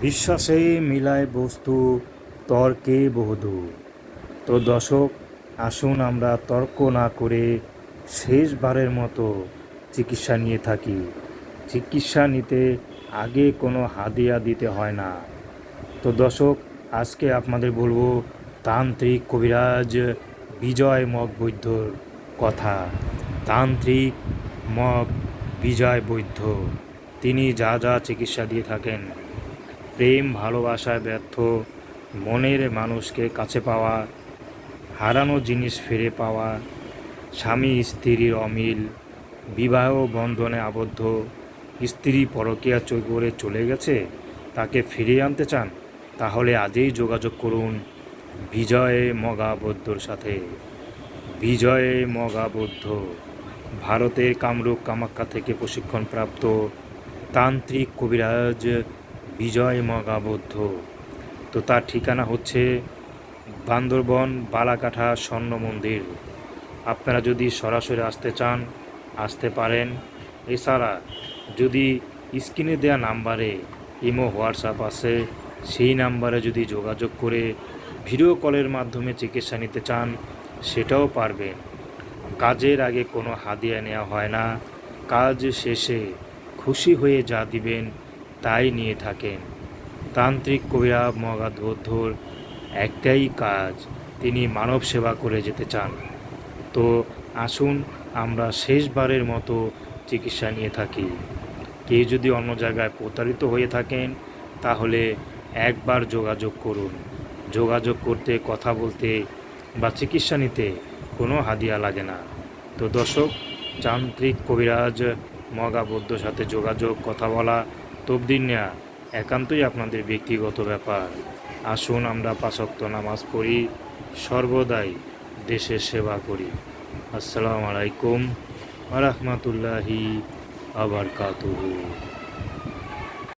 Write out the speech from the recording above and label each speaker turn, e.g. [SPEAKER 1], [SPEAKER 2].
[SPEAKER 1] বিশ্বাসে মিলায় বস্তু, তর্কে বহুদূর। তো দর্শক, আসুন আমরা তর্ক না করে শেষবারের মতো চিকিৎসা নিয়ে থাকি। চিকিৎসা নিতে আগে কোনো হাদিয়া দিতে হয় না। তো দর্শক, আজকে আপনাদের বলব, তান্ত্রিক কবিরাজ বিজয় মগ বৈদ্যর কথা। তান্ত্রিক মগ বিজয় বৈদ্য, তিনি যা যা চিকিৎসা দিয়ে থাকেন। প্রেম ভালোবাসায় ব্যর্থ, মনের মানুষকে কাছে পাওয়া, হারানো জিনিস ফিরে পাওয়া, স্বামী, স্ত্রীর অমিল, বিবাহ বন্ধনে আবদ্ধ, স্ত্রী পরকীয়া করে চলে গেছে, তাকে ফিরিয়ে আনতে চান, তাহলে আজই যোগাযোগ করুন বিজয়ে মগাবদ্ধর সাথে। বিজয়ে মগাবদ্ধ, ভারতের কামরূপ কামাখ্যা থেকে প্রশিক্ষণপ্রাপ্ত তান্ত্রিক কবিরাজ বিজয় মগাবদ্ধ তো তার ঠিকানা হচ্ছে বান্দরবন বালাকাঠা স্বর্ণ মন্দির। আপনারা যদি সরাসরি আসতে চান, আসতে পারেন। এছাড়া যদি স্ক্রিনে দেওয়া নাম্বারে ইমো, হোয়াটসঅ্যাপ আছে, সেই নাম্বারে যদি যোগাযোগ করে ভিডিও কলের মাধ্যমে চিকিৎসা নিতে চান, সেটাও পারবেন। কাজের আগে কোনো হাদিয়া নেওয়া হয় না। কাজ শেষে খুশি হয়ে যা দিবেন তাই নিয়ে থাকেন। তান্ত্রিক কবিরা মগাধর একটাই কাজ, তিনি মানব সেবা করে যেতে চান। তো আসুন আমরা শেষবারের মতো চিকিৎসা নিয়ে থাকি। কেউ যদি অন্য জায়গায় প্রতারিত হয়ে থাকেন, তাহলে একবার যোগাযোগ করুন। যোগাযোগ করতে, কথা বলতে বা চিকিৎসা নিতে কোনো হাদিয়া লাগে না। তো দর্শক যান্ত্রিক কবিরাজ মগাবদ্ধ সাথে যোগাযোগ, কথা বলা তবদিন নেয়া একান্তই আপনাদের ব্যক্তিগত ব্যাপার। আসুন আমরা পাশক্ত নামাজ পড়ি, সর্বদাই দেশের সেবা করি। আসসালামু আলাইকুম রহমতুল্লাহি আবরকাতুহু